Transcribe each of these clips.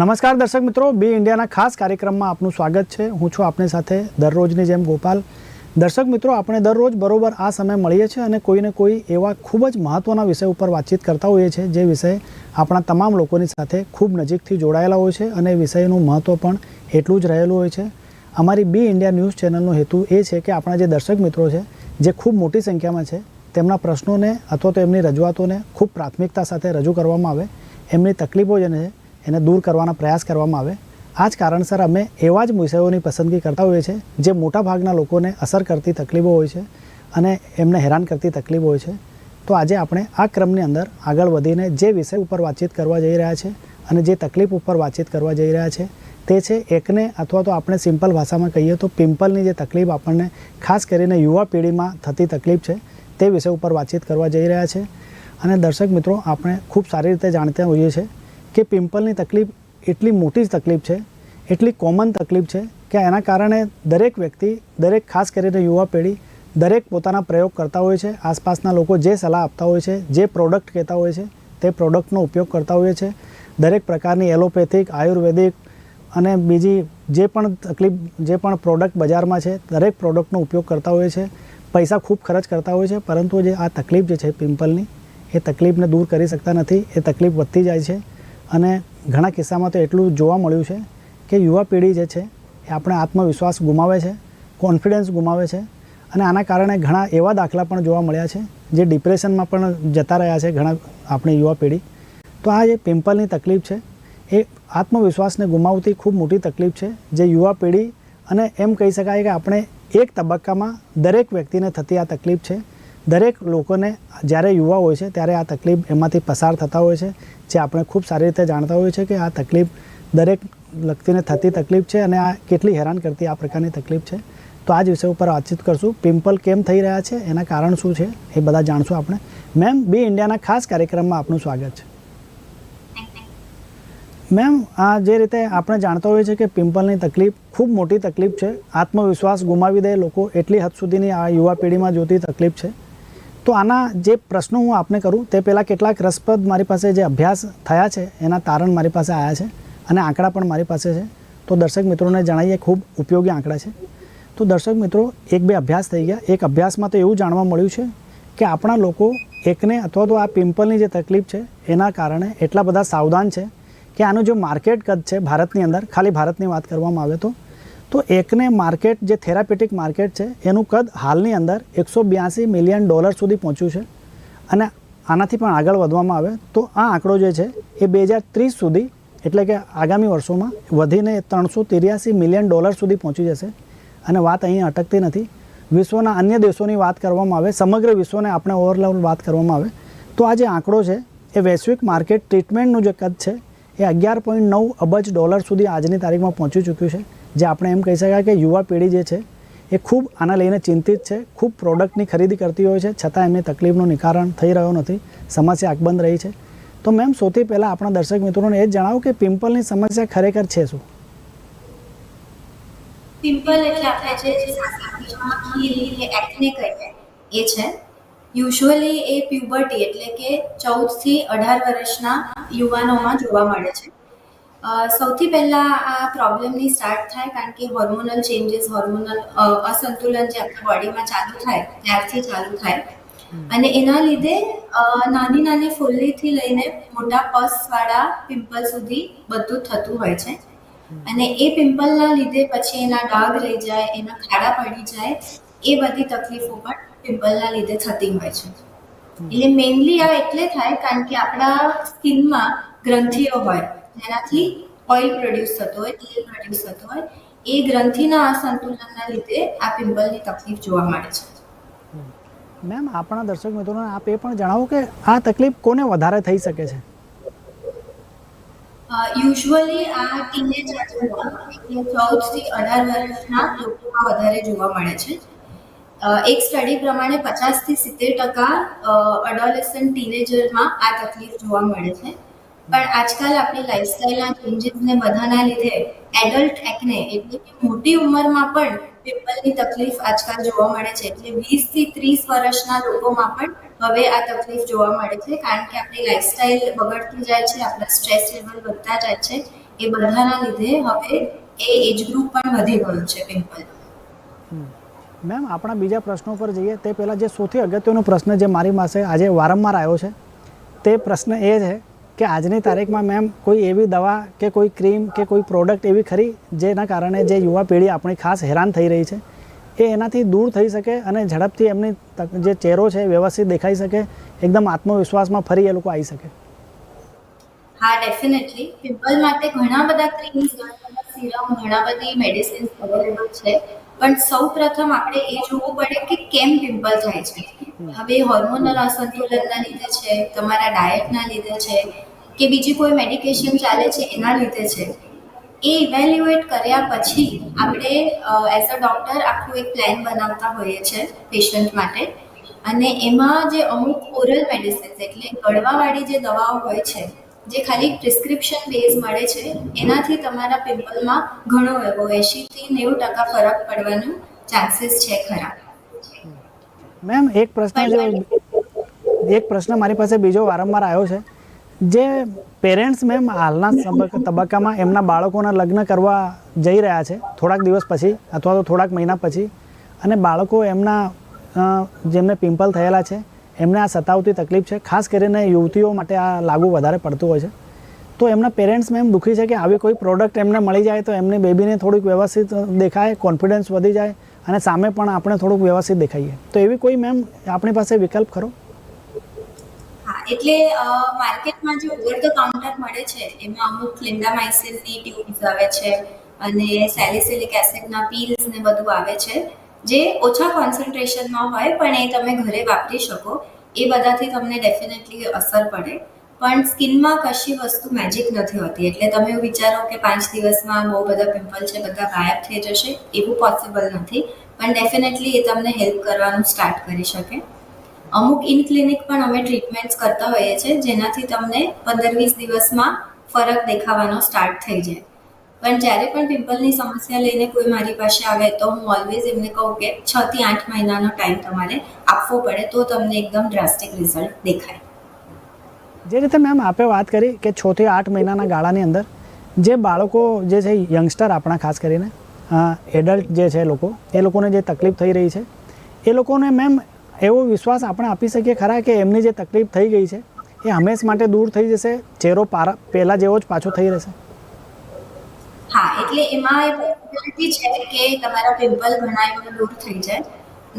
નમસ્કાર દર્શક મિત્રો, બી ઇન્ડિયાના ખાસ કાર્યક્રમમાં આપનું સ્વાગત છે. હું છું આપની સાથે દરરોજની જેમ ગોપાલ. દર્શક મિત્રો, આપણે દરરોજ બરોબર આ સમય મળીએ છીએ અને કોઈને કોઈ એવા ખૂબ જ મહત્ત્વના વિષય ઉપર વાતચીત કરતા હોઈએ છીએ, જે વિષય આપણા તમામ લોકોની સાથે ખૂબ નજીકથી જોડાયેલા હોય છે અને વિષયનું મહત્ત્વ પણ એટલું જ રહેલું હોય છે. અમારી બી ઇન્ડિયા ન્યૂઝ ચેનલનો હેતુ એ છે કે આપણા જે દર્શક મિત્રો છે, જે ખૂબ મોટી સંખ્યામાં છે, તેમના પ્રશ્નોને અથવા તો એમની રજૂઆતોને ખૂબ પ્રાથમિકતા સાથે રજૂ કરવામાં આવે. એમની તકલીફો જેને એને દૂર કરવાના પ્રયાસ કરવામાં આવે. આ જ કારણસર અમે એવા જ વિષયોની પસંદગી કરતા હોઈએ છીએ, જે મોટાભાગના લોકોને અસર કરતી તકલીફો હોય છે અને એમને હેરાન કરતી તકલીફો હોય છે. તો આજે આપણે આ ક્રમની અંદર આગળ વધીને જે વિષય ઉપર વાતચીત કરવા જઈ રહ્યા છે અને જે તકલીફ ઉપર વાતચીત કરવા જઈ રહ્યા છે, તે છે એકને અથવા તો આપણે સિમ્પલ ભાષામાં કહીએ તો પિમ્પલની જે તકલીફ આપણને ખાસ કરીને યુવા પેઢીમાં થતી તકલીફ છે, તે વિષય ઉપર વાતચીત કરવા જઈ રહ્યા છે. અને દર્શક મિત્રો, આપણે ખૂબ સારી રીતે જાણતા હોઈએ છીએ કે પિમ્પલની તકલીફ એટલી મોટી જ તકલીફ છે, એટલી કોમન તકલીફ છે કે એના કારણે દરેક વ્યક્તિ, દરેક ખાસ કરીને યુવા પેઢી, દરેક પોતાના પ્રયોગ કરતા હોય છે, આસપાસના લોકો જે સલાહ આપતા હોય છે, જે પ્રોડક્ટ કહેતા હોય છે, તે પ્રોડક્ટનો ઉપયોગ કરતા હોય છે. દરેક પ્રકારની એલોપેથિક, આયુર્વેદિક અને બીજી જે પણ તકલીફ, જે પણ પ્રોડક્ટ બજારમાં છે, દરેક પ્રોડક્ટનો ઉપયોગ કરતા હોય છે. પૈસા ખૂબ ખર્ચ કરતા હોય છે, પરંતુ જે આ તકલીફ જે છે પિમ્પલની, એ તકલીફને દૂર કરી શકતા નથી, એ તકલીફ વધતી જાય છે. અને ઘણા કિસ્સામાં તો એટલું જોવા મળ્યું છે કે યુવા પેઢી જે છે, એ આપણે આત્મવિશ્વાસ ગુમાવે છે, કોન્ફિડન્સ ગુમાવે છે અને આના કારણે ઘણા એવા દાખલા પણ જોવા મળ્યા છે જે ડિપ્રેશનમાં પણ જતા રહ્યા છે ઘણા આપણી યુવા પેઢી. તો આ જે પિમ્પલની તકલીફ છે, એ આત્મવિશ્વાસને ગુમાવતી ખૂબ મોટી તકલીફ છે જે યુવા પેઢી અને એમ કહી શકાય કે આપણે એક તબક્કામાં દરેક વ્યક્તિને થતી આ તકલીફ છે. દરેક લોકોને જ્યારે યુવા હોય છે, ત્યારે આ તકલીફ એમાંથી પસાર થતા હોય છે, જે આપણે ખૂબ સારી રીતે જાણતા હોઈએ છીએ કે આ તકલીફ દરેક વ્યક્તિને થતી તકલીફ છે અને આ કેટલી હેરાન કરતી આ પ્રકારની તકલીફ છે. તો આ જ વિષય ઉપર વાતચીત કરશું. પિમ્પલ કેમ થઈ રહ્યા છે, એના કારણ શું છે, એ બધા જાણશું આપણે. મેમ, બી ઇન્ડિયાના ખાસ કાર્યક્રમમાં આપનું સ્વાગત છે. મેમ, આ જે રીતે આપણે જાણતા હોઈએ છીએ કે પિમ્પલની તકલીફ ખૂબ મોટી તકલીફ છે, આત્મવિશ્વાસ ગુમાવી દે લોકો એટલી હદ સુધીની આ યુવા પેઢીમાં જોતી તકલીફ છે. તો આના જે પ્રશ્નો હું આપને કરું, તે પહેલાં કેટલાક રસપ્રદ મારી પાસે જે અભ્યાસ થયા છે, એના તારણ મારી પાસે આવ્યા છે અને આંકડા પણ મારી પાસે છે. તો દર્શક મિત્રોને જણાવીએ ખૂબ ઉપયોગી આંકડા છે. તો દર્શક મિત્રો, એક બે અભ્યાસ થઈ ગયા. એક અભ્યાસમાં તો એવું જાણવા મળ્યું છે કે આપણા લોકો એકને અથવા તો આ પિમ્પલની જે તકલીફ છે, એના કારણે એટલા બધા સાવધાન છે કે આનું જો માર્કેટ કદ છે ભારતની અંદર, ખાલી ભારતની વાત કરવામાં આવે તો તો એકને માર્કેટ જે થેરાપેટિક માર્કેટ છે, એનું કદ હાલની અંદર એકસો બ્યાસી મિલિયન ડોલર સુધી પહોંચ્યું છે. અને આનાથી પણ આગળ વધવામાં આવે તો આ આંકડો જે છે, એ બે હજાર ત્રીસ સુધી, એટલે કે આગામી વર્ષોમાં વધીને ત્રણસો ત્રિયાસી મિલિયન ડોલર સુધી પહોંચી જશે. અને વાત અહીં અટકતી નથી. વિશ્વના અન્ય દેશોની વાત કરવામાં આવે, સમગ્ર વિશ્વને આપણે ઓવરલેવલ વાત કરવામાં આવે, તો આ જે આંકડો છે, એ વૈશ્વિક માર્કેટ ટ્રીટમેન્ટનું જે કદ છે, એ અગિયાર પોઈન્ટ નવ અબજ ડોલર સુધી આજની તારીખમાં પહોંચી ચૂક્યું છે. જે આપણે એમ કહી શકાય કે યુવા પેઢી જે છે, એ ખૂબ આના લઈને ચિંતિત છે, ખૂબ પ્રોડક્ટની ખરીદી કરતી હોય છે, છતાં એમની તકલીફનું નિકારણ થઈ રહ્યો નથી, સમસ્યા અકબંધ રહી છે. તો મેમ સૌથી પહેલાં આપણા દર્શક મિત્રોને એ જણાવો કે પિમ્પલની સમસ્યા ખરેખર છે શું? પિમ્પલ એટલે આપણે જે કે કહીએ એ છે યુઝ્યુઅલી એ પ્યુબર્ટી એટલે કે ચૌદથી અઢાર વર્ષના યુવાનોમાં જોવા મળે છે. સૌથી પહેલાં આ પ્રોબ્લેમની સ્ટાર્ટ થાય કારણ કે હોર્મોનલ ચેન્જીસ હોર્મોનલ અસંતુલન જે આપણા બોડીમાં ચાલુ થાય ત્યારથી ચાલુ થાય. અને એના લીધે નાની નાની ફુલ્લીથી લઈને મોટા પસવાળા પિમ્પલ સુધી બધું થતું હોય છે. અને એ પિમ્પલના લીધે પછી એના ડાઘ રહી જાય એના ખાડા પડી જાય એ બધી તકલીફો પણ પિમ્પલના લીધે થતી હોય છે. એટલે મેઇનલી આ એટલે થાય કારણ કે આપણા સ્કિનમાં ગ્રંથિઓ હોય. જેનાથી ઓઇલ પ્રોડ્યુસ થતો હોય તેલ પ્રોડ્યુસ થતો હોય એ ગ્રંથિના અસંતુલનના લીધે આ પિમ્પલની તકલીફ જોવા મળે છે. મેમ આપણા દર્શક મિત્રોને આપ એ પણ જણાવો કે આ તકલીફ કોને વધારે થઈ શકે છે? યુઝ્યુઅલી આ ટીનેજર્સમાં એટલે ચૌદથી અઢાર વર્ષના લોકોમાં વધારે જોવા મળે છે. એક સ્ટડી પ્રમાણે પચાસથી સિત્તેર ટકા અડોલેસન ટીનેજરમાં આ તકલીફ જોવા મળે છે. પણ આજકાલ આપણી લાઇફસ્ટાઈલના ચેન્જીસને બધાના લીધે એડલ્ટ એકને એટલે કે મોટી ઉંમરમાં પણ પિમ્પલની તકલીફ આજકાલ જોવા મળે છે. એટલે વીસથી ત્રીસ વર્ષના લોકોમાં પણ હવે આ તકલીફ જોવા મળે છે. કારણ કે આપણી લાઇફસ્ટાઈલ બગડતી જાય છે, આપણા સ્ટ્રેસ લેવલ વધતા જાય છે. એ બધાના લીધે હવે એ એજ ગ્રુપ પણ વધી ગયું છે પિમ્પલ મેમ, આપણા બીજા પ્રશ્નો પર જઈએ. તે પહેલાં જે સૌથી અગત્યનો પ્રશ્ન જે મારી પાસે આજે વારંવાર આવ્યો છે, તે પ્રશ્ન એ છે કે આજની તારીખમાં મેમ કોઈ એવી દવા કે કોઈ ક્રીમ કે કોઈ પ્રોડક્ટ એવી ખરી જેના કારણે જે યુવા પેઢી આપણી ખાસ હેરાન થઈ રહી છે, એ એનાથી દૂર થઈ શકે અને ઝડપથી એમની જે ચહેરો છે, વ્યવસ્થિત દેખાઈ શકે, એકદમ આત્મવિશ્વાસમાં ફરી એ લોકો આવી શકે. હા ડેફિનેટલી પિમ્પલ માટે ઘણા બધા ક્રીમ્સ સિરમ ઘણા બધી મેડિસિન્સ અવેલેબલ છે. પણ સૌ પ્રથમ આપણે એ જોવું પડે કે કેમ પિમ્પલ થાય છે. હવે હોર્મોનલ અસંતુલનના લીધે છે, તમારા ડાયટના લીધે છે કે બીજી કોઈ મેડિકેશન ચાલે છે એના લીધે છે. એ ઇવેલ્યુએટ કર્યા પછી આપણે એઝ અ ડૉક્ટર આખું એક પ્લાન બનાવતા હોઈએ છીએ પેશન્ટ માટે. અને એમાં જે અમુક ઓરલ મેડિસિન્સ એટલે ગળવાવાળી જે દવાઓ હોય છે જે ખાલી પ્રિસ્ક્રિપ્શન બેઝ મળે છે એનાથી તમારા પિમ્પલમાં ઘણો એવો એંશીથી નેવું ટકા ફરક પડવાનું ચાન્સીસ છે ખરા. મેમ એક પ્રશ્ન એક પ્રશ્ન મારી પાસે બીજો વારંવાર આવ્યો છે. જે પેરેન્ટ્સ મેમ હાલના તબક્કામાં એમના બાળકોના લગ્ન કરવા જઈ રહ્યા છે. થોડાક દિવસ પછી અથવા તો થોડાક મહિના પછી અને બાળકો એમના જેમને પિમ્પલ થયેલા છે, એમને આ સતાવતી તકલીફ છે. ખાસ કરીને યુવતીઓ માટે આ લાગુ વધારે પડતું હોય છે. તો એમના પેરેન્ટ્સ મેમ દુઃખી છે કે આવી કોઈ પ્રોડક્ટ એમને મળી જાય તો એમની બેબીને થોડીક વ્યવસ્થિત દેખાય કોન્ફિડન્સ વધી જાય અને સામે પણ આપણે થોડુંક વ્યવસ્થિત દેખાઈએ. તો એવી કોઈ મેમ આપણી પાસે વિકલ્પ ખરો? એટલે માર્કેટમાં જે ઓવર ધ કાઉન્ટર મળે છે, એમાં અમુક લિન્ડામાઇસિસની ટ્યુબ્સ આવે છે અને સેલિસિલિક એસિડના પીલ્સ ને બધું આવે છે, જે ઓછા કોન્સન્ટ્રેશનમાં હોય પણ એ તમે ઘરે વાપરી શકો, એ બધાથી તમને ડેફિનેટલી અસર પડે. પણ સ્કિનમાં કશી વસ્તુ મેજિક નથી હોતી, એટલે તમે એવું વિચારો કે પાંચ દિવસમાં બહુ બધા પિમ્પલ છે, બધા ગાયબ થઈ જશે, એવું પોસિબલ નથી. પણ ડેફિનેટલી એ તમને હેલ્પ કરવાનું સ્ટાર્ટ કરી શકે. અમુક ઇન ક્લિનિક પણ અમે ટ્રીટમેન્ટ્સ કરતા હોઈએ છીએ, જેનાથી તમને પંદર વીસ દિવસમાં ફરક દેખાવાનો સ્ટાર્ટ થઈ જાય. પણ જ્યારે પણ પિમ્પલની સમસ્યા લઈને કોઈ મારી પાસે આવે તો હું ઓલવેઝ એમને કહું કે છ થી આઠ મહિનાનો ટાઈમ તમારે આપવો પડે તો તમને એકદમ ડ્રાસ્ટિક રિઝલ્ટ દેખાય. જે રીતે મેમ આપે વાત કરી કે છ થી આઠ મહિનાના ગાળાની અંદર, જે બાળકો જે છે યંગસ્ટર આપણા ખાસ કરીને એડલ્ટ જે છે લોકો, એ લોકોને જે તકલીફ થઈ રહી છે, એ લોકોને મેમ એવો વિશ્વાસ આપણે આપી શકીએ ખરા કે એમની જે તકલીફ થઈ ગઈ છે, એ હંમેશ માટે દૂર થઈ જશે, ચહેરો પારા પહેલાં જેવો જ પાછો થઈ રહેશે? હા, એટલે એમાં પોસિબિલિટી છે કે તમારા પિમ્પલ ઘણા એવા દૂર થઈ જાય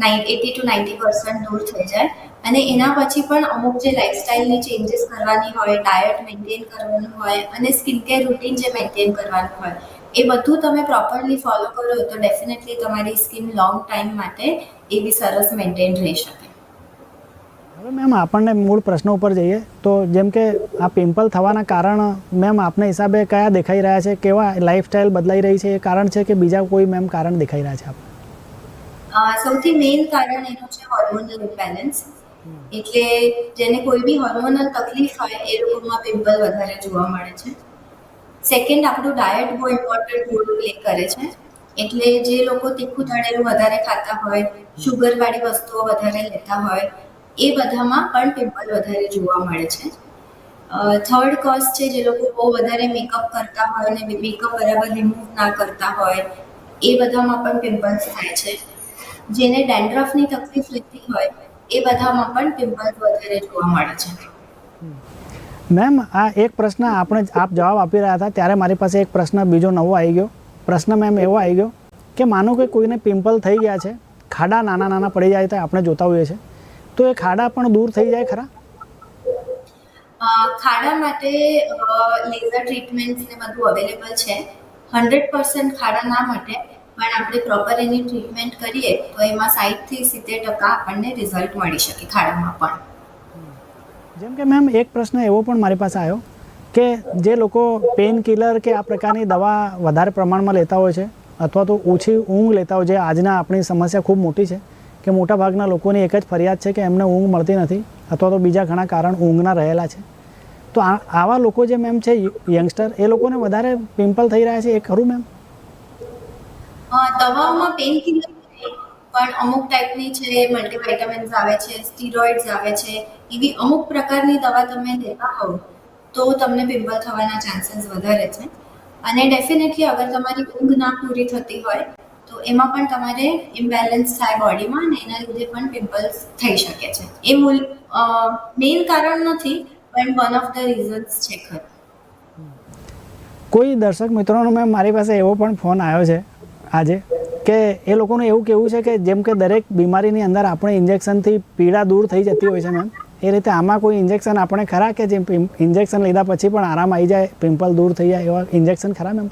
nine eighty to ninety percent દૂર થઈ જાય, અને એના પછી પણ અમુક જે લાઇફસ્ટાઇલની ચેન્જીસ કરવાની હોય ડાયટ મેન્ટેન કરવાનું હોય, અને સ્કિન કેર રૂટીન જે મેન્ટેન કરવાનું હોય એ બધું તમે પ્રોપરલી ફોલો કરો તો ડેફિનેટલી તમારી સ્કિન લોંગ ટાઈમ માટે એ બી સરસ મેન્ટેન રહી શકે. હવે મેમ આપણને મૂળ પ્રશ્ન ઉપર જઈએ તો જેમ કે આ પિમ્પલ થવાના કારણ મેમ આપના હિસાબે કયા દેખાઈ રહ્યા છે કેવા લાઈફસ્ટાઈલ બદલાઈ રહી છે એ કારણ છે કે બીજા કોઈ મેમ કારણ દેખાઈ રહ્યા છે આપણે સૌથી મેઇન કારણ એનું છે હોર્મોનલ ઇમ્બેલેન્સ એટલે જેને કોઈ બી હોર્મોનલ તકલીફ હોય એ લોકોમાં પિમ્પલ વધારે જોવા મળે છે. સેકન્ડ આપણું ડાયટ બહુ ઇમ્પોર્ટન્ટ રોલ પ્લે કરે છે. એટલે જે લોકો તીખું તળેલું વધારે ખાતા હોય શુગરવાળી વસ્તુઓ વધારે લેતા હોય, એ બધામાં પણ પિમ્પલ વધારે જોવા મળે છે. થર્ડ કોઝ છે જે લોકો બહુ વધારે મેકઅપ કરતા હોય અને મેકઅપ બરાબર રિમૂવ ના કરતા હોય, એ બધામાં પણ પિમ્પલ્સ થાય છે. જેને ડેન્ડ્રફની તકલીફ લેતી હોય, એ બધામાં પણ પિમ્પલ્સ વધારે જોવા મળે છે. મેમ, આ એક પ્રશ્ન આપણે આપ જવાબ આપી રહ્યા હતા, ત્યારે મારી પાસે એક પ્રશ્ન બીજો નવો આવી ગયો. પ્રશ્ન મેમ એવો આવી ગયો કે માનો કે કોઈને પિમ્પલ થઈ ગયા છે, ખાડા નાના નાના પડી જાય તો આપણે જોતા હોઈએ છીએ. તો એ ખાડા પણ દૂર થઈ જાય ખરા? ખાડા માટે લેઝર ટ્રીટમેન્ટ્સ ને બધું અવેલેબલ છે. હંડ્રેડ પર્સન્ટ ખાડા ના માટે, પણ આપણે પ્રોપર એની ટ્રીટમેન્ટ કરીએ, તો એમાં સાઠથી સિત્તેર ટકા આપણને રિઝલ્ટ મળી શકે ખાડામાં પણ. જેમ કે મેમ, એક પ્રશ્ન એવો પણ મારી પાસે આવ્યો કે જે લોકો પેઇન કિલર કે આ પ્રકારની દવા વધારે પ્રમાણમાં લેતા હોય છે, અથવા તો ઓછી ઊંઘ લેતા હોય છે આજના આપણી સમસ્યા ખૂબ મોટી છે, કે મોટાભાગના લોકોની એક જ ફરિયાદ છે કે એમને ઊંઘ મળતી નથી, અથવા તો બીજા ઘણા કારણ ઊંઘના રહેલા છે. તો આવા લોકો જે મેમ છે, યંગસ્ટર, એ લોકોને વધારે પિમ્પલ થઈ રહ્યા છે, એ ખરું મેમ? દવાઓમાં પેઇન કિલર પણ અમુક ટાઈપની છે મલ્ટીવાઇટામિન્સ આવે છે સ્ટીરોઇડ્સ આવે છે, એવી અમુક પ્રકારની દવા તમે લેતા હોવ તો તમને પિમ્પલ થવાના ચાન્સીસ વધારે છે. અને ડેફિનેટલી અગર તમારી ઊંઘ ના પૂરી થતી હોય તો એમાં પણ તમારે ઇમ્બેલેન્સ થાય બોડીમાં અને એના લીધે પણ પિમ્પલ્સ થઈ શકે છે. એ મૂલ મેઇન કારણ નથી, પણ વન ઓફ ધ રીઝન્સ છે ખરું. કોઈ દર્શક મિત્રોનો મેં મારી પાસે એવો પણ ફોન આવ્યો છે આજે. કે એ લોકોનું એવું કેવું છે કે જેમ કે દરેક બીમારીની અંદર આપણે ઇન્જેક્શનથી પીડા દૂર થઈ જતી હોય છે મેમ એ રીતે આમાં કોઈ ઇન્જેક્શન આપણે ખરા કે જે ઇન્જેક્શન લીધા પછી પણ આરામ આવી જાય, પિમ્પલ દૂર થઈ જાય એવા ઇન્જેક્શન ખરા મેમ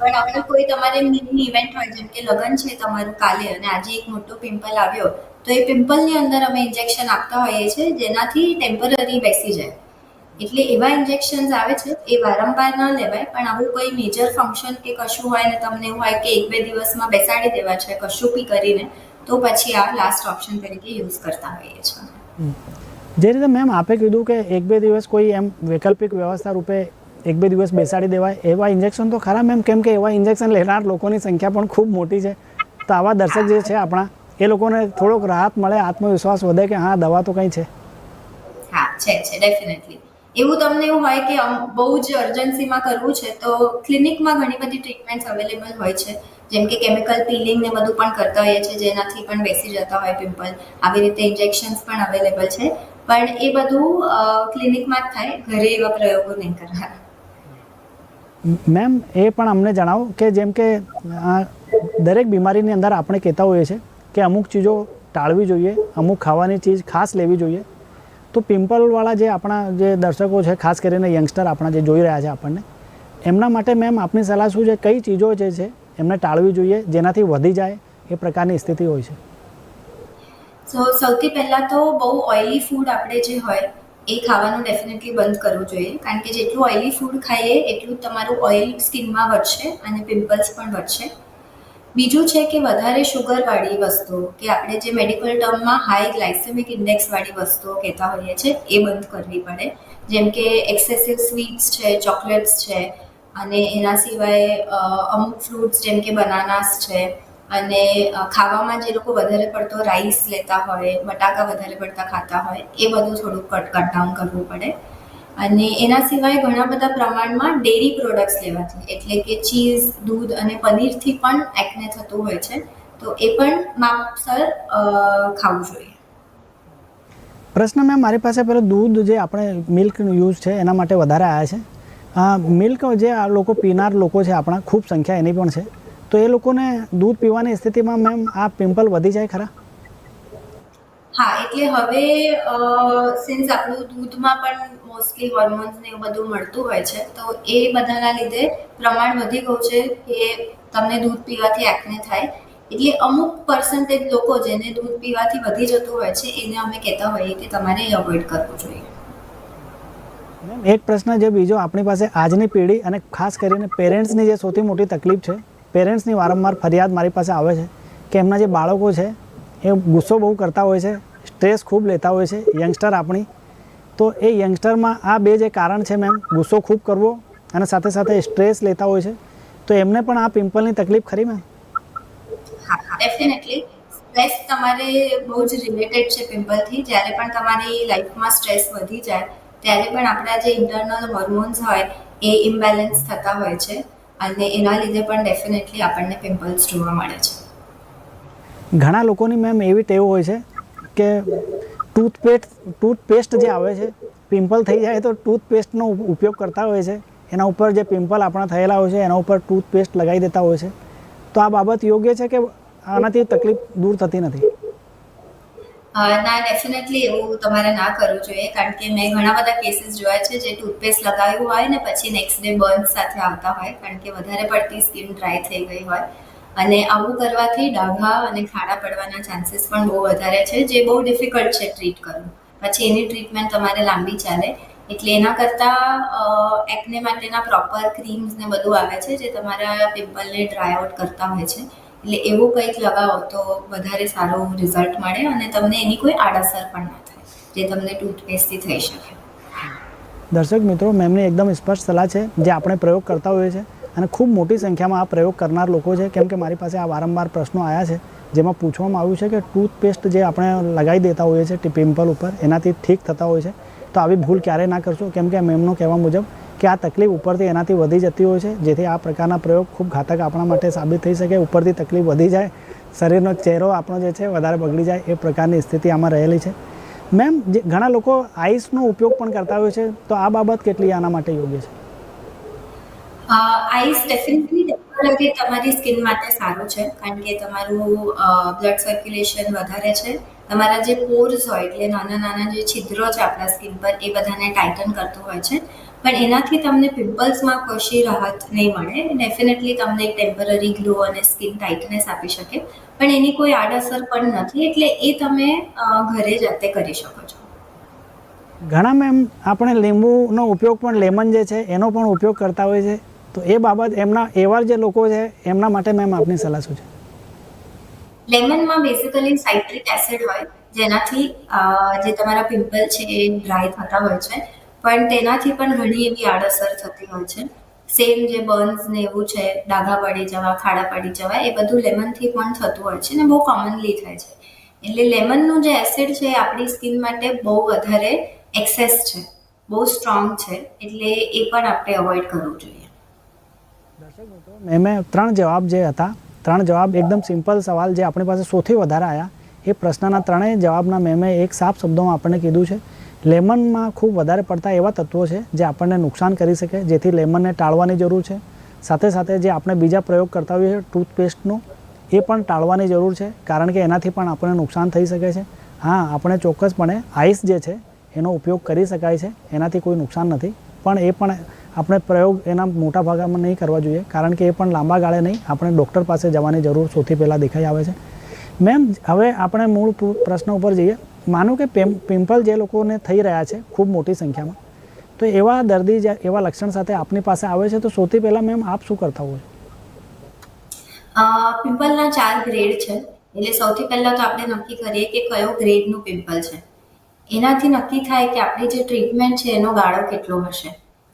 પણ આપણે કોઈ તમારે મિની ઇવેન્ટ હોય, જેમ કે લગ્ન છે તમારું કાલે અને આજે એક મોટો પિમ્પલ આવ્યો, તો એ પિમ્પલની અંદર અમે ઇન્જેક્શન આપતા હોઈએ છીએ જેનાથી ટેમ્પરરી બેસી જાય. એટલે એવા ઇન્જેક્શન્સ આવે છે એ વારંવાર ન લેવાય પણ આવું કોઈ મેજર ફંક્શન કે કશું હોય ને તમને એવું હોય કે એક બે દિવસમાં બેસાડી દેવા છે કશું બી કરીને તો પછી આ લાસ્ટ ઓપ્શન તરીકે યુઝ કરતા હોઈએ છીએ જે રીતે મેમ આપે કીધું કે એક બે દિવસ કોઈ એમ વૈકલ્પિક વ્યવસ્થા રૂપે એક બે દિવસ બેસાડી દેવાય એવા ઇન્જેક્શન તો ખરા મેમ કેમ કે એવા ઇન્જેક્શન લેનાર લોકોની સંખ્યા પણ ખૂબ મોટી છે. તો આવા દર્શક જે છે આપણા એ લોકોને થોડોક રાહત મળે આત્મવિશ્વાસ વધે કે હા દવા તો કંઈ છે. હા છે છે ડેફિનેટલી એવું તમને એવું હોય કે બહુ જ અર્જન્સીમાં કરવું છે, તો ક્લિનિકમાં ઘણી બધી ટ્રીટમેન્ટ્સ અવેલેબલ હોય છે. જેમ કે કેમિકલ પીલિંગ ને બધું પણ કરતા હોઈએ છીએ, જેનાથી પણ બેસી જતા હોય પિમ્પલ આવી રીતે ઇન્જેક્શન્સ પણ અવેલેબલ છે. પણ એ બધું ક્લિનિકમાં જ થાય, ઘરે એવા પ્રયોગો નહીં કરવા મેમ, એ પણ અમને જણાવો કે જેમ કે દરેક બીમારીની અંદર આપણે કહેતા હોઈએ છીએ કે અમુક ચીજો ટાળવી જોઈએ, અમુક ખાવાની ચીજ ખાસ લેવી જોઈએ. તો પિમ્પલવાળા જે આપણા જે દર્શકો છે, ખાસ કરીને યંગસ્ટર આપણા જે જોઈ રહ્યા છે આપણને, એમના માટે મેમ આપની સલાહ શું છે? કઈ ચીજો જે છે, એમને ટાળવી જોઈએ, જેનાથી વધી જાય, એ પ્રકારની સ્થિતિ હોય છે. સો, સૌથી પહેલાં તો બહુ ઓઇલી ફૂડ આપણે જે હોય, એ ખાવાનું ડેફિનેટલી બંધ કરવું જોઈએ. કારણ કે જેટલું ઓઇલી ફૂડ ખાઈએ, એટલું તમારું ઓઇલ સ્કિનમાં વધશે અને પિમ્પલ્સ પણ વધશે. બીજું છે કે વધારે શુગરવાળી વસ્તુઓ કે આપણે જે મેડિકલ ટર્મમાં હાઈ ગ્લાયસેમિક ઇન્ડેક્સવાળી વસ્તુઓ કહેતા હોઈએ છીએ, એ બંધ કરવી પડે. જેમ કે એક્સેસિવ સ્વીટ્સ છે ચોકલેટ્સ છે, અને એના સિવાય અમુક ફ્રૂટ્સ જેમ કે બનાનાસ છે, અને ખાવામાં જે લોકો વધારે પડતો રાઈસ લેતા હોય, બટાકા વધારે પડતા ખાતા હોય, એ બધું થોડુંક કટ કટ ડાઉન કરવું પડે. અને એના સિવાય ઘણા બધા પ્રમાણમાં ડેરી પ્રોડક્ટ્સ લેવાથી, એટલે કે ચીઝ દૂધ અને પનીરથી પણ એકને થતું હોય છે, તો એ પણ માપસર ખાવું જોઈએ. પ્રશ્ન મેમ, મારી પાસે પેલો દૂધ જે આપણે મિલ્કનો યુઝ છે, એના માટે વધારે આવ્યા છે. મિલ્ક જે આ લોકો પીનાર લોકો છે આપણા, ખૂબ સંખ્યા એની પણ છે. તો એ લોકોને દૂધ પીવાની સ્થિતિમાં મેમ આ પિમ્પલ વધી જાય ખરા? હા, એટલે હવે સિન્સ આપણું દૂધમાં પણ મોસ્ટલી હોર્મોન્સ ને એવું બધું મળતું હોય છે, તો એ બધાના લીધે પ્રમાણ વધી ગયું છે કે તમને દૂધ પીવાથી એકને થાય. એટલે અમુક પર્સન્ટેજ લોકો જેને દૂધ પીવાથી વધી જતું હોય છે, એને અમે કહેતા હોઈએ કે તમારે અવોઇડ કરવું જોઈએ. એક પ્રશ્ન જે બીજો. આપણી પાસે આજની પેઢી અને ખાસ કરીને પેરેન્ટ્સની જે સૌથી મોટી તકલીફ છે, પેરેન્ટ્સની વારંવાર ફરિયાદ મારી પાસે આવે છે કે એમના જે બાળકો છે, એ ગુસ્સો બહુ કરતા હોય છે સ્ટ્રેસ ખૂબ લેતા હોય છે યંગસ્ટર આપણી. તો એ યંગસ્ટરમાં આ બે જે કારણ છે મેમ ગુસ્સો ખૂબ કરવો અને સાથે સાથે સ્ટ્રેસ લેતા હોય છે. તો એમને પણ આ પિમ્પલની તકલીફ ખરી મેમ? હા ડેફિનેટલી સ્ટ્રેસ તમારે બહુ જ રિલેટેડ છે પિમ્પલથી. જ્યારે પણ તમારી લાઈફમાં સ્ટ્રેસ વધી જાય ત્યારે પણ આપણા જે ઇન્ટરનલ હોર્મોન્સ હોય એ ઇમ્બેલેન્સ થતા હોય છે. અને એના લીધે પણ ડેફિનેટલી આપણને પિમ્પલ્સ જોવા મળે છે. ઘણા લોકોની મેમ એવી ટેવ હોય છે કે ટૂથપેસ્ટ ટૂથપેસ્ટ જે આવે છે પિમ્પલ થઈ જાય તો ટૂથપેસ્ટનો ઉપયોગ કરતા હોય છે. એના ઉપર જે પિમ્પલ આપણા થયેલા હોય છે, એના ઉપર ટૂથપેસ્ટ લગાવી દેતા હોય છે. તો આ બાબત યોગ્ય છે કે આનાથી તકલીફ દૂર થતી નથી? ના ડેફિનેટલી એવું તમારે ના કરવું જોઈએ, કારણ કે મેં ઘણા બધા કેસીસ જોયા છે જે ટૂથપેસ્ટ લગાવ્યું હોય ને, પછી નેક્સ્ટ ડે બર્ન સાથે આવતા હોય, કારણ કે વધારે પડતી સ્કિન ડ્રાય થઈ ગઈ હોય. અને આવું કરવાથી ડાઘા અને ખાડા પડવાના ચાન્સીસ પણ બહુ વધારે છે, જે બહુ ડિફિકલ્ટ છે ટ્રીટ કરવું. પછી એની ટ્રીટમેન્ટ તમારે લાંબી ચાલે. એટલે એના કરતાં એકને માટેના પ્રોપર ક્રીમ્સ ને બધું આવે છે, જે તમારા પિમ્પલને ડ્રાય આઉટ કરતા હોય છે. એટલે એવું કંઈક લગાવો તો વધારે સારું રિઝલ્ટ મળે અને તમને એની કોઈ આડઅસર પણ ના થાય, જે તમને ટૂથપેસ્ટથી થઈ શકે. દર્શક મિત્રો મેમની એકદમ સ્પષ્ટ સલાહ છે, જે આપણે પ્રયોગ કરતા હોઈએ છીએ. અને ખૂબ મોટી સંખ્યામાં આ પ્રયોગ કરનાર લોકો છે. કેમ કે મારી પાસે આ વારંવાર પ્રશ્નો આવ્યા છે, જેમાં પૂછવામાં આવ્યું છે કે ટૂથપેસ્ટ જે આપણે લગાવી દેતા હોઈએ છીએ પિમ્પલ ઉપર, એનાથી ઠીક થતા હોય છે. તો આવી ભૂલ ક્યારેય ના કરશો? કેમ કે મેમનો કહેવા મુજબ કે આ તકલીફ ઉપરથી એનાથી વધી જતી હોય છે, જેથી આ પ્રકારના પ્રયોગ ખૂબ ઘાતક આપણા માટે સાબિત થઈ શકે. ઉપરથી તકલીફ વધી જાય, શરીરનો ચહેરો આપણો જે છે વધારે બગડી જાય, એ પ્રકારની સ્થિતિ આમાં રહેલી છે. મેમ, જે ઘણા લોકો આઈસનો ઉપયોગ પણ કરતા હોય છે, તો આ બાબત કેટલી આના માટે યોગ્ય છે? આઈસ ડેફિનેટલી ટેમ્પરરી તમારી સ્કિન માટે સારું છે, કારણ કે તમારું બ્લડ સર્ક્યુલેશન વધારે છે. તમારા જે પોર્સ હોય, એટલે નાના નાના જે છિદ્રો છે આપણા સ્કિન પર, એ બધાને ટાઇટન કરતું હોય છે. પણ એનાથી તમને પિમ્પલ્સમાં કશી રાહત નહીં મળે. ડેફિનેટલી તમને એક ટેમ્પરરી ગ્લો અને સ્કિન ટાઇટનેસ આપી શકે. પણ એની કોઈ આડઅસર પણ નથી, એટલે એ તમે ઘરે જાતે કરી શકો છો. ઘણા મેમ આપણે લીંબુનો ઉપયોગ પણ લેમન જે છે, એનો પણ ઉપયોગ કરતા હોય છે. તો એ બાબત એમના, એવા જે લોકો છે, એમના માટે મેમ આપની સલાહ શું છે? લેમનમાં બેઝિકલી સાઇટ્રિક એસિડ હોય, જેનાથી જે તમારા પિમ્પલ છે એ ડ્રાય થતા હોય છે, પણ તેનાથી પણ ઘણી એવી આડઅસર થતી હોય છે. સેમ જે બર્ન્સ ને એવું છે, ડાઘા પડી જવા, ખાડા પડી જવા, એ બધું લેમનથી પણ થતું હોય છે ને બહુ કોમનલી થાય છે. એટલે લેમનનું જે એસિડ છે આપણી સ્કિન માટે બહુ વધારે એક્સેસ છે, બહુ સ્ટ્રોંગ છે, એટલે એ પણ આપણે અવોઇડ કરવું જોઈએ. મેમે ત્રણ જવાબ જે હતા, ત્રણ જવાબ એકદમ સિમ્પલ સવાલ જે આપણી પાસે સૌથી વધારે આવ્યા એ પ્રશ્નના ત્રણેય જવાબના મેમે એક સાફ શબ્દોમાં આપણને કીધું છે. લેમનમાં ખૂબ વધારે પડતા એવા તત્વો છે જે આપણને નુકસાન કરી શકે, જેથી લેમનને ટાળવાની જરૂર છે. સાથે સાથે જે આપણે બીજા પ્રયોગ કરતા હોઈએ ટૂથપેસ્ટનો, એ પણ ટાળવાની જરૂર છે, કારણ કે એનાથી પણ આપણને નુકસાન થઈ શકે છે. હા, આપણે ચોક્કસપણે આઈસ જે છે, એનો ઉપયોગ કરી શકાય છે, એનાથી કોઈ નુકસાન નથી. પણ એ પણ આપણે પ્રયોગ એના મોટા ભાગમાં નહીં કરવા જોઈએ, કારણ કે એ પણ લાંબા ગાળે નહીં. આપણે ડૉક્ટર પાસે જવાની જરૂર સૌથી પહેલાં દેખાઈ આવે છે. મેમ, હવે આપણે મૂળ પ્રશ્ન ઉપર જઈએ. માનો કે પિમ્પલ જે લોકોને થઈ રહ્યા છે, ખૂબ મોટી સંખ્યામાં, તો એવા દર્દી જે, એવા લક્ષણ સાથે આપની પાસે આવે છે, તો સૌથી પહેલાં મેમ આપ શું કરતા હોય પિમ્પલના ચાર ગ્રેડ છે. એટલે સૌથી પહેલાં તો આપણે નક્કી કરીએ કે કયો ગ્રેડનું પિમ્પલ છે. એનાથી નક્કી થાય કે આપણી જે ટ્રીટમેન્ટ છે, એનો ગાળો કેટલો હશે.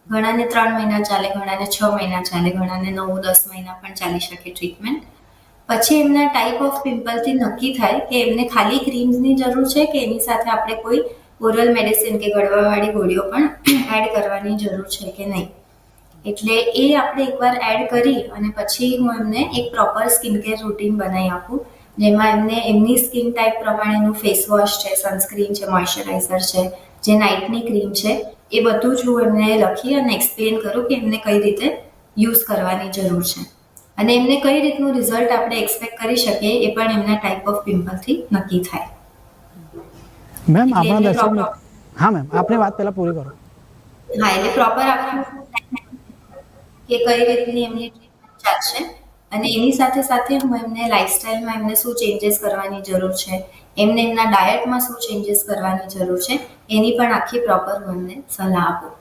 ઘણાને ત્રણ મહિના ચાલે, ઘણાને છ મહિના ચાલે, ઘણાને નવ દસ મહિના પણ ચાલી શકે ટ્રીટમેન્ટ પછી એમના ટાઈપ ઓફ પિમ્પલથી નક્કી થાય કે એમને ખાલી ક્રીમ્સની જરૂર છે કે એની સાથે આપણે કોઈ ઓરલ મેડિસિન કે ગળવાવાળી ગોળીઓ પણ એડ કરવાની જરૂર છે કે નહીં. એટલે એ આપણે એકવાર એડ કરી અને પછી હું એમને એક પ્રોપર સ્કિન કેર રૂટીન બનાવી આપું, જેમાં એમને એમની સ્કિન ટાઈપ પ્રમાણેનું ફેસ વોશ છે સનસ્ક્રીન છે મોઇશ્ચરાઇઝર છે, જે નાઇટની ક્રીમ છે એ બધું જ હું એમને લખી અને એક્સપ્લેન કરું કે એમને કઈ રીતે યુઝ કરવાની જરૂર છે. અને એમને કઈ રીતનું રિઝલ્ટ આપણે એક્સપેક્ટ કરી શકીએ એ પણ એમના ટાઈપ ઓફ પિમ્પલથી નક્કી થાય. મેમ આપણા દર્શક હા મેમ આપની વાત પહેલા પૂરી કરો. હા એટલે પ્રોપર આપણે કે કઈ રીતની એમની ટ્રીટમેન્ટ ચાલશે? અને એની સાથે સાથે હું એમને લાઇફસ્ટાઈલમાં એમને શું ચેન્જીસ કરવાની જરૂર છે, એમને એમના ડાયટમાં શું ચેન્જીસ કરવાની જરૂર છે, એની પણ આખી પ્રોપર હું એમને સલાહ આપું.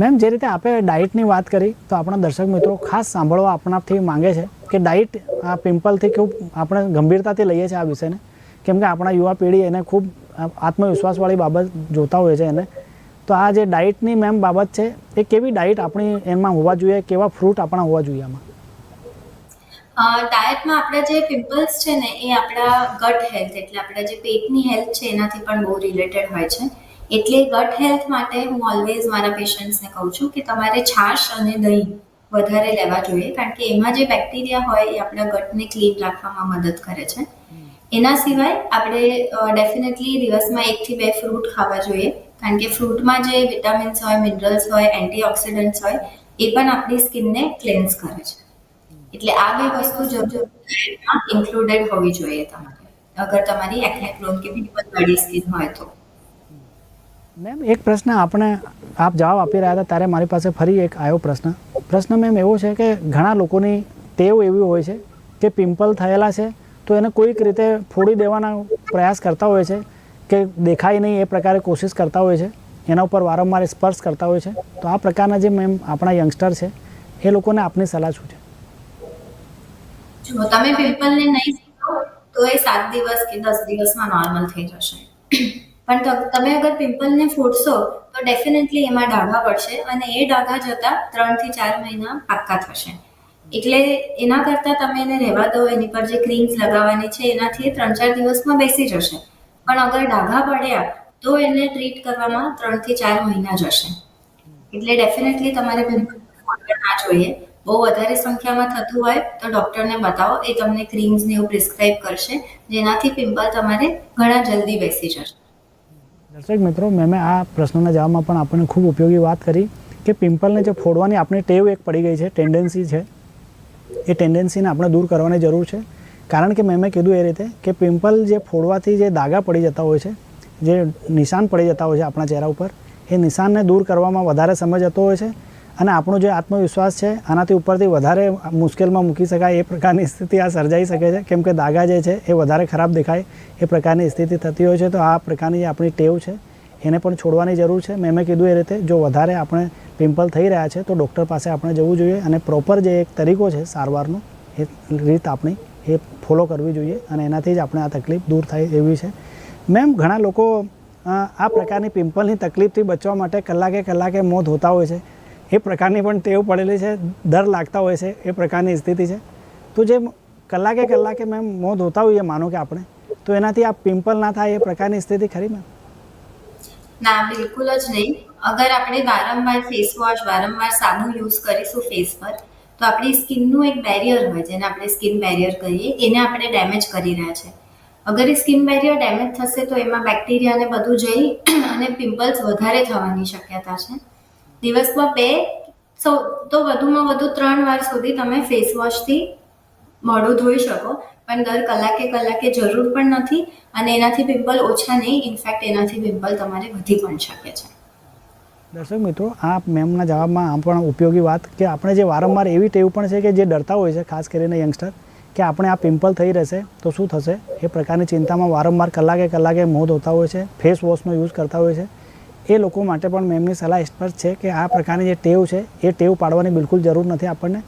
મેમ જે રીતે આપણે ડાયટની વાત કરી, તો આપણા દર્શક મિત્રો ખાસ સાંભળવા આપણાથી માંગે છે કે ડાયટ આ પિમ્પલથી ખૂબ આપણે ગંભીરતાથી લઈએ છીએ આ વિષયને. કેમ કે આપણા યુવા પેઢી એને ખૂબ આત્મવિશ્વાસવાળી બાબત જોતા હોય છે એને. તો આ જે ડાયટની મેમ બાબત છે, એ કેવી ડાયટ આપણી એમાં હોવા જોઈએ, કેવા ફ્રૂટ આપણા હોવા જોઈએ આમાં? ડાયટમાં આપણા જે પિમ્પલ્સ છે ને, એ આપણા ગટ હેલ્થ એટલે આપણા જે પેટની હેલ્થ છે, એનાથી પણ બહુ રિલેટેડ હોય છે. એટલે ગટ હેલ્થ માટે હું ઓલવેઝ મારા પેશન્ટ્સને કહું છું કે તમારે છાશ અને દહીં વધારે લેવા જોઈએ, કારણ કે એમાં જે બેક્ટેરિયા હોય, એ આપણા ગટને ક્લીન રાખવામાં મદદ કરે છે. એના સિવાય આપણે ડેફિનેટલી દિવસમાં એકથી બે ફ્રૂટ ખાવા જોઈએ, કારણ કે ફ્રૂટમાં જે વિટામિન્સ હોય મિનરલ્સ હોય એન્ટીઓક્સિડન્ટ્સ હોય, એ પણ આપણી સ્કિનને ક્લેન્સ કરે છે. એટલે આ બે વસ્તુ ઇન્ક્લુડેડ હોવી જોઈએ તમારે. અગર તમારી એક્ને પ્રોન કે વાળી સ્કિન હોય તો. મેમ એક પ્રશ્ન આપણે આપ જવાબ આપી રહ્યા હતા, ત્યારે મારી પાસે ફરી એક આવ્યો પ્રશ્ન. પ્રશ્ન મેમ એવો છે કે ઘણા લોકોની ટેવ એવી હોય છે કે પિમ્પલ થયેલા છે, તો એને કોઈક રીતે ફોડી દેવાના પ્રયાસ કરતા હોય છે કે દેખાય નહીં એ પ્રકારે કોશિશ કરતા હોય છે, એના ઉપર વારંવાર સ્પર્શ કરતા હોય છે. તો આ પ્રકારના જે મેમ આપણા યંગસ્ટર છે, એ લોકોને આપની સલાહ શું છે? જો તમે પિમ્પલને નહીં તો એ સાત દિવસ કે દસ દિવસમાં નોર્મલ થઈ જશે. પણ તમે અગર પિમ્પલને ફૂટશો તો ડેફિનેટલી એમાં ડાઘા પડશે અને એ ડાઘા જતા ત્રણથી ચાર મહિના પાક્કા થશે. એટલે એના કરતાં તમે એને રહેવા દો, એની પર જે ક્રીમ્સ લગાવવાની છે, એનાથી ત્રણ ચાર દિવસમાં બેસી જશે. પણ અગર ડાઘા પડ્યા, તો એને ટ્રીટ કરવામાં ત્રણથી ચાર મહિના જશે એટલે ડેફિનેટલી તમારે પિમ્પલ ના જોઈએ. બહુ વધારે સંખ્યામાં થતું હોય તો ડૉક્ટરને બતાવો, એ તમને ક્રીમ્સ ને એવું પ્રિસ્ક્રાઇબ કરશે, જેનાથી પિમ્પલ તમારે ઘણા જલ્દી બેસી જશે. દર્શક મિત્રો, મેં આ પ્રશ્નના જવાબમાં પણ આપણને ખૂબ ઉપયોગી વાત કરી કે પિમ્પલને જે ફોડવાની આપણી ટેવ એક પડી ગઈ છે ટેન્ડન્સી છે. એ ટેન્ડન્સીને આપણે દૂર કરવાની જરૂર છે. કારણ કે મેં કીધું એ રીતે કે પિમ્પલ જે ફોડવાથી જે દાગા પડી જતા હોય છે, જે નિશાન પડી જતા હોય છે આપણા ચહેરા ઉપર, એ નિશાનને દૂર કરવામાં વધારે સમય જતો હોય છે. અને આપણો જે આત્મવિશ્વાસ છે, આનાથી ઉપરથી વધારે મુશ્કેલમાં મૂકી શકાય એ પ્રકારની સ્થિતિ આ સર્જાઈ શકે છે. કેમ કે દાગા જે છે, એ વધારે ખરાબ દેખાય એ પ્રકારની સ્થિતિ થતી હોય છે. તો આ પ્રકારની જે આપણી ટેવ છે, એને પણ છોડવાની જરૂર છે. મેં મેં કીધું એ રીતે, જો વધારે આપણે પિમ્પલ થઈ રહ્યા છે, તો ડૉક્ટર પાસે આપણે જવું જોઈએ અને પ્રોપર જે એક તરીકો છે, સારવારનો, એ રીત આપણી, એ ફોલો કરવી જોઈએ અને એનાથી જ આપણે આ તકલીફ દૂર થાય એવી છે. મેમ, ઘણા લોકો, આ પ્રકારની પિમ્પલની તકલીફથી બચવા માટે કલાકે કલાકે મોં ધોતા હોય છે. એ પ્રકારની પણ ટેવ પડેલી છે, ડર લાગતા હોય છે, એ પ્રકારની સ્થિતિ છે. તો જે કલાકે કલાકે મેમ મોં ધોતા હોઈએ માનો કે આપણે, તો એનાથી આ પિમ્પલ ના થાય એ પ્રકારની સ્થિતિ ખરી મેમ ના, બિલકુલ જ નહીં. અગર આપણે વારંવાર ફેસ વોશ વારંવાર સાબુ યુઝ કરીશું ફેસ પર, તો આપણી સ્કિનનું એક બેરિયર હોય, જેને આપણે સ્કિન બેરિયર કહીએ, એને આપણે ડેમેજ કરી રહ્યા છે. અગર એ સ્કિન બેરિયર ડેમેજ થશે તો એમાં બેક્ટેરિયા ને બધું જઈ અને પિમ્પલ્સ વધારે થવાની શક્યતા છે. દિવસમાં બે, સૌ, તો વધુમાં વધુ ત્રણ વાર સુધી તમે ફેસ વોશથી મોઢું ધોઈ શકો. પણ દર કલાકે કલાકે જરૂર પણ નથી અને એનાથી પિમ્પલ ઓછા નહીં. ઇનફેક્ટ એનાથી પિમ્પલ તમારે વધી પણ શકે છે. દર્શક મિત્રો, આ મેમના જવાબમાં આમ પણ ઉપયોગી વાત કે આપણે જે વારંવાર એવી ટેવ પણ છે કે જે ડરતા હોય છે, ખાસ કરીને યંગસ્ટર કે આપણે આ પિમ્પલ થઈ રહેશે તો શું થશે? એ પ્રકારની ચિંતામાં વારંવાર કલાકે કલાકે મોં ધોતા હોય છે ફેસ વોશનો યુઝ કરતા હોય છે. એ લોકો માટે પણ મેમની સલાહ સ્પષ્ટ છે કે આ પ્રકારની જે ટેવ છે, એ ટેવ પાડવાની બિલકુલ જરૂર નથી આપણને.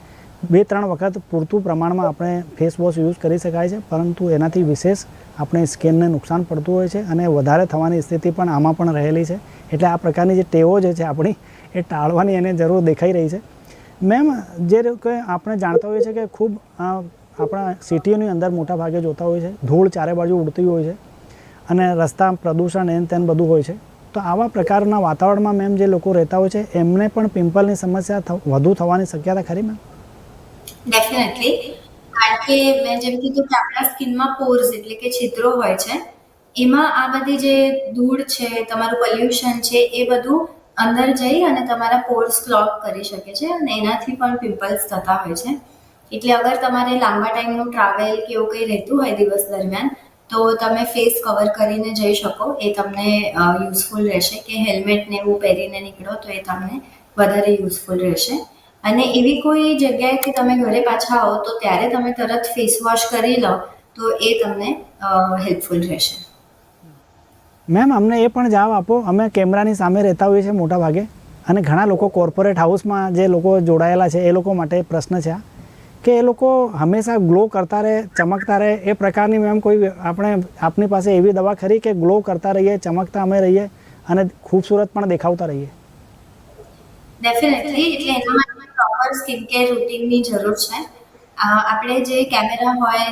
બે ત્રણ વખત પૂરતું પ્રમાણમાં આપણે ફેસ વોશ યુઝ કરી શકાય છે, પરંતુ એનાથી વિશેષ આપણે સ્કિનને નુકસાન પડતું હોય છે અને વધારે થવાની સ્થિતિ પણ આમાં પણ રહેલી છે. એટલે આ પ્રકારની જે ટેવો જે છે આપણી, એ ટાળવાની એને જરૂર દેખાઈ રહી છે. મેમ, જે કે આપણે જાણતા હોઈએ છીએ કે ખૂબ આપણા સિટીઓની અંદર મોટા ભાગે જોતા હોય છે, ધૂળ ચારે બાજુ ઉડતી હોય છે અને રસ્તા પ્રદૂષણ એન તેન બધું હોય છે. તો આવા પ્રકારના વાતાવરણમાં મેમ જે લોકો રહેતા હોય છે, એમને પણ પિમ્પલની સમસ્યા વધુ થવાની શક્યતા ખરી મેમ ડેફિનેટલી કારણ કે મેં જેમ કીધું કે આપણા સ્કિનમાં પોર્સ એટલે કે છિદ્રો હોય છે, એમાં આ બધી જે ધૂળ છે, તમારું પોલ્યુશન છે, એ બધું અંદર જઈ અને તમારા પોર્સ ક્લોક કરી શકે છે અને એનાથી પણ પિમ્પલ્સ થતા હોય છે. એટલે અગર તમારે લાંબા ટાઈમનું ટ્રાવેલ કે એવું કંઈ રહેતું હોય દિવસ દરમિયાન તો તમે ફેસ કવર કરીને જઈ શકો. એ તમને યુઝફુલ રહેશે કે હેલ્મેટને એવું પહેરીને નીકળો તો એ તમને વધારે યુઝફુલ રહેશે. અને એવી કોઈ જગ્યાએથી તમે ઘરે પાછા આવો તો ત્યારે તમે તરત ફેસ વોશ કરી લો તો એ તમને હેલ્પફુલ રહેશે. મેમ, અમને એ પણ જવાબ આપો. અમે કેમેરાની સામે રહેતા હોઈએ છીએ મોટા ભાગે અને ઘણા લોકો કોર્પોરેટ હાઉસમાં જે લોકો જોડાયેલા છે, એ લોકો માટે પ્રશ્ન છે આ. કે એ લોકો હંમેશા ગ્લો કરતા રહે, ચમકતા રહે. એ પ્રકારની મેમ કોઈ આપણે આપની પાસે એવી દવા ખરી કે ગ્લો કરતા રહીએ, ચમકતા અમે રહીએ અને ખૂબસૂરત પણ દેખાવતા રહીએ. ડેફિનેટલી એટલે એના માટે પ્રોપર સ્કિન કેર રૂટીનની જરૂર છે. આપણે જે કેમેરા હોય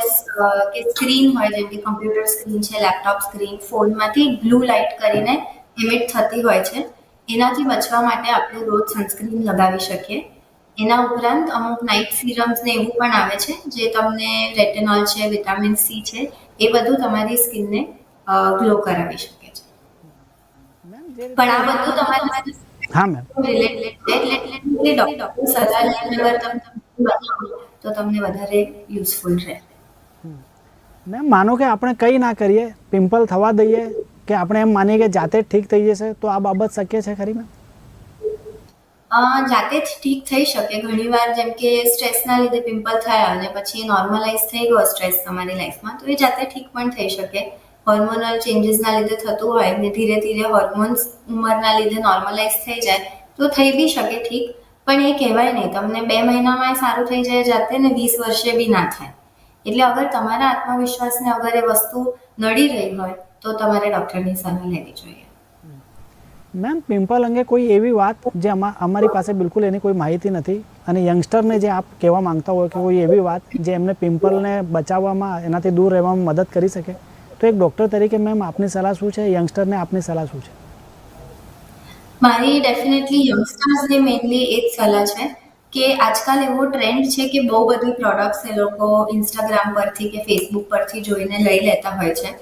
કે સ્ક્રીન હોય, જેમ કે કમ્પ્યુટર સ્ક્રીન છે લેપટોપ સ્ક્રીન ફોનમાંથી બ્લુ લાઇટ કરીને ઇમિટ થતી હોય છે. એનાથી બચવા માટે આપણે રોજ સનસ્ક્રીન લગાવી શકીએ. એના ઉપરાંત અમુક નાઇટ સિરમ્સ ને એવું પણ આવે છે જે તમને રેટેનોલ છે વિટામિન સી છે એ બધું તમારી સ્કિનને ગ્લો કરાવી શકે છે. પણ આ બધું તમારે હા મેમ ડોક્ટર સલાહ લઈને બતાવો તો તમને વધારે યુઝફુલ રહે. મેમ માનો કે આપણે કંઈ ના કરીએ પિમ્પલ થવા દઈએ કે આપણે એમ માનીએ કે જાતે જ ઠીક થઈ જશે તો આ બાબત શક્ય છે ખરી મેમ જાતે જ ઠીક થઈ શકે. ઘણીવાર જેમ કે સ્ટ્રેસના લીધે પિમ્પલ થયા અને પછી નોર્મલાઇઝ થઈ ગયો સ્ટ્રેસ તમારી લાઈફમાં તો એ જાતે ઠીક પણ થઈ શકે. હોર્મોનલ ચેન્જીસના લીધે થતું હોય ને ધીરે ધીરે હોર્મોન્સ ઉંમરના લીધે નોર્મલાઇઝ થઈ જાય, તો થઈ બી શકે ઠીક. પણ એ કહેવાય નહીં, તમને બે મહિનામાં સારું થઈ જાય જાતે ને વીસ વર્ષે બી ના થાય. એટલે અગર તમારા આત્મવિશ્વાસને અગર એ વસ્તુ નડી રહી હોય, તો તમારે ડૉક્ટરની સલાહ લેવી જોઈએ. મેમ પિમ્પલ અંગે કોઈ એવી વાત જે અમારી પાસે બિલકુલ એની કોઈ માહિતી નથી અને યંગસ્ટરને જે આપ કહેવા માંગતા હોય કે કોઈ એવી વાત જે એમને પિમ્પલને બચાવવામાં, એનાથી દૂર રહેવામાં મદદ કરી શકે, તો એક ડૉક્ટર તરીકે મેમ આપની સલાહ શું છે? યંગસ્ટરને આપની સલાહ શું છે? મારી ડેફિનેટલી યંગસ્ટર્સને મેઇનલી એ સલાહ છે કે આજકાલ એવો ટ્રેન્ડ છે કે બહુ બધી પ્રોડક્ટ્સ એ લોકો ઇન્સ્ટાગ્રામ પરથી કે ફેસબુક પરથી જોઈને લઈ લેતા હોય છે.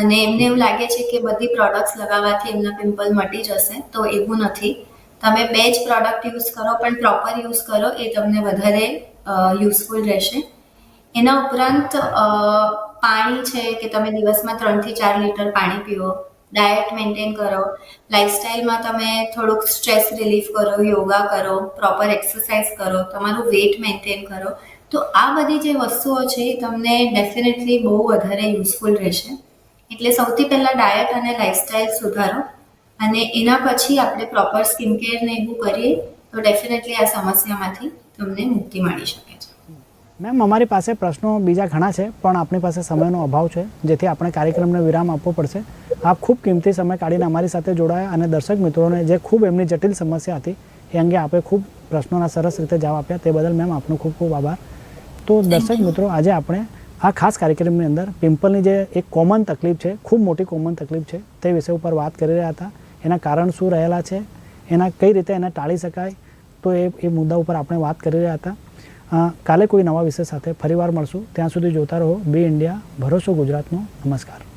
અને એમને એવું લાગે છે કે બધી પ્રોડક્ટ્સ લગાવવાથી એમના પિમ્પલ મટી જશે, તો એવું નથી. તમે બે જ પ્રોડક્ટ યુઝ કરો, પણ પ્રોપર યુઝ કરો, એ તમને વધારે યુઝફુલ રહેશે. એના ઉપરાંત પાણી છે કે તમે દિવસમાં ત્રણથી ચાર લીટર પાણી પીવો ડાયટ મેન્ટેન કરો લાઇફસ્ટાઈલમાં તમે થોડુંક સ્ટ્રેસ રિલીફ કરો, યોગા કરો પ્રોપર એક્સરસાઇઝ કરો, તમારું વેટ મેન્ટેન કરો, તો આ બધી જે વસ્તુઓ છે એ તમને ડેફિનેટલી બહુ વધારે યુઝફુલ રહેશે. એટલે સૌથી પહેલાં ડાયટ અને લાઇફસ્ટાઈલ સુધારો અને એના પછી આપણે પ્રોપર સ્કિન કેર ને એવું કરીએ તો ડેફિનેટલી આ સમસ્યામાંથી તમને મુક્તિ મળી શકે છે. મેમ અમારી પાસે પ્રશ્નો બીજા ઘણા છે પણ આપણી પાસે સમયનો અભાવ છે જેથી આપણે કાર્યક્રમને વિરામ આપવો પડશે. આપ ખૂબ કિંમતી સમય કાઢીને અમારી સાથે જોડાયા અને દર્શક મિત્રોને જે ખૂબ એમની જટિલ સમસ્યા હતી એ અંગે આપે ખૂબ પ્રશ્નોના સરસ રીતે જવાબ આપ્યા તે બદલ મેમ આપનો ખૂબ ખૂબ આભાર. તો દર્શક મિત્રો આજે આપણે આ ખાસ કાર્યક્રમની અંદર પિમ્પલની જે એક કોમન તકલીફ છે, ખૂબ મોટી કોમન તકલીફ છે, તે વિષય ઉપર વાત કરી રહ્યા હતા. એના કારણ શું રહેલા છે, એના કઈ રીતે એને ટાળી શકાય, તો એ એ મુદ્દા ઉપર આપણે વાત કરી રહ્યા હતા. કાલે કોઈ નવા વિષય સાથે ફરીવાર મળશું. ત્યાં સુધી જોતા રહો, બી ઇન્ડિયા, ભરોસો ગુજરાતનો. નમસ્કાર.